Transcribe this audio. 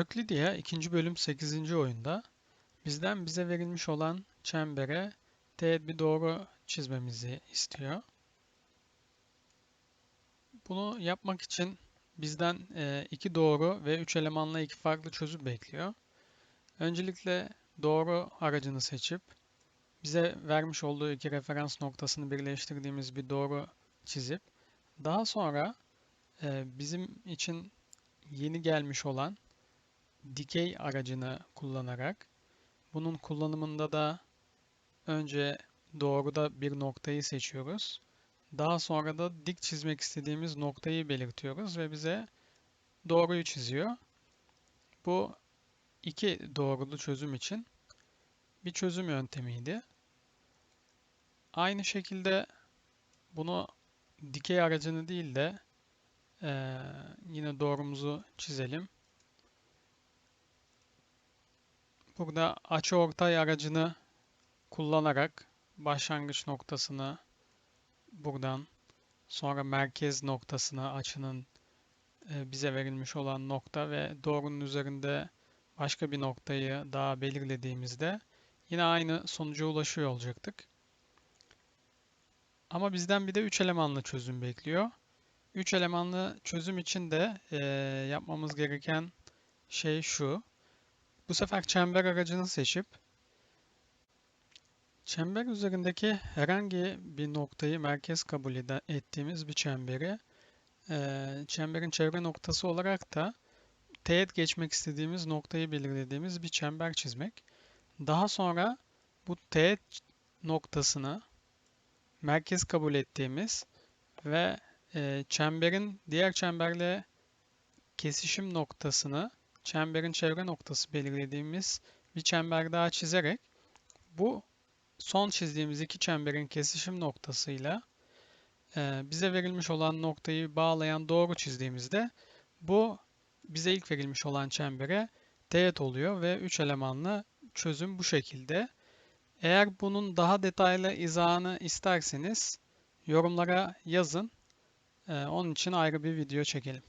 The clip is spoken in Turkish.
Öklidya 2. bölüm 8. oyunda bizden bize verilmiş olan çembere teğet bir doğru çizmemizi istiyor. Bunu yapmak için bizden e, iki doğru ve üç elemanla iki farklı çözüm bekliyor. Öncelikle doğru aracını seçip bize vermiş olduğu iki referans noktasını birleştirdiğimiz bir doğru çizip daha sonra e, bizim için yeni gelmiş olan dikey aracını kullanarak bunun kullanımında da önce doğruda bir noktayı seçiyoruz. Daha sonra da dik çizmek istediğimiz noktayı belirtiyoruz ve bize doğruyu çiziyor. Bu iki doğrulu çözüm için bir çözüm yöntemiydi. Aynı şekilde bunu dikey aracını değil de eee, yine doğrumuzu çizelim. Burada açıortay aracını kullanarak başlangıç noktasını buradan sonra merkez noktasına açının e, bize verilmiş olan nokta ve doğrunun üzerinde başka bir noktayı daha belirlediğimizde yine aynı sonuca ulaşıyor olacaktık. Ama bizden bir de 3 elemanlı çözüm bekliyor. 3 elemanlı çözüm için de e, yapmamız gereken şey şu. Bu sefer çember aracını seçip çember üzerindeki herhangi bir noktayı merkez kabul ettiğimiz bir çemberi çemberin çevre noktası olarak da teğet geçmek istediğimiz noktayı belirlediğimiz bir çember çizmek. Daha sonra bu teğet noktasını merkez kabul ettiğimiz ve çemberin diğer çemberle kesişim noktasını çemberin çevre noktası belirlediğimiz bir çember daha çizerek bu son çizdiğimiz iki çemberin kesişim noktasıyla e, bize verilmiş olan noktayı bağlayan doğru çizdiğimizde bu bize ilk verilmiş olan çembere teğet oluyor ve 3 elemanlı çözüm bu şekilde. Eğer bunun daha detaylı izahını isterseniz yorumlara yazın. E, onun için ayrı bir video çekelim.